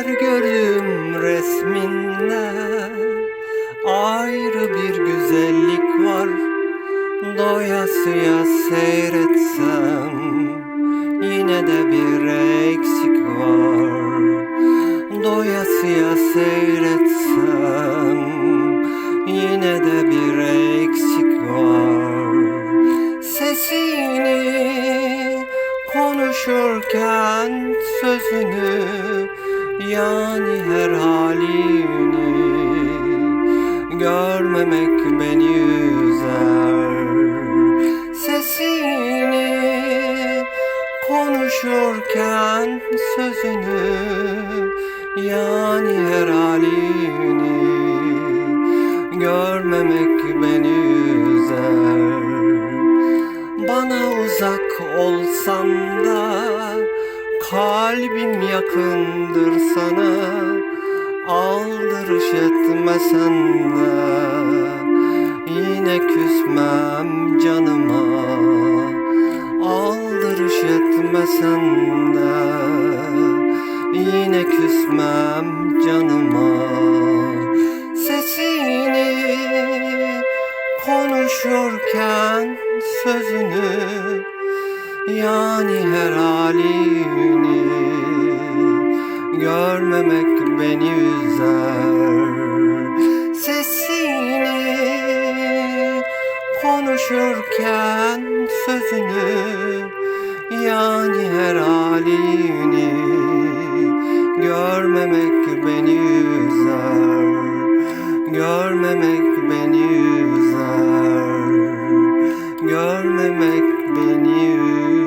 Her gördüğüm resminde ayrı bir güzellik var. Doyasıya seyretsem yine de bir eksik var. Doyasıya seyretsem yine de bir eksik var. Sesini konuşurken sözünü yani her halini Görmemek beni üzer. Sesini konuşurken sözünü Yani her halini Görmemek beni üzer. Bana uzak olsan da Kalbim yakındır sana Aldırış etmesen de. Yine küsmem canıma Aldırış etmesen de. Yine küsmem canıma Sesini konuşurken sözünü Yani her halini görmemek beni üzer. Sesini konuşurken sözünü yani her halini görmemek beni üzer. Görmemek beni üzer. Görmemek beni üzer.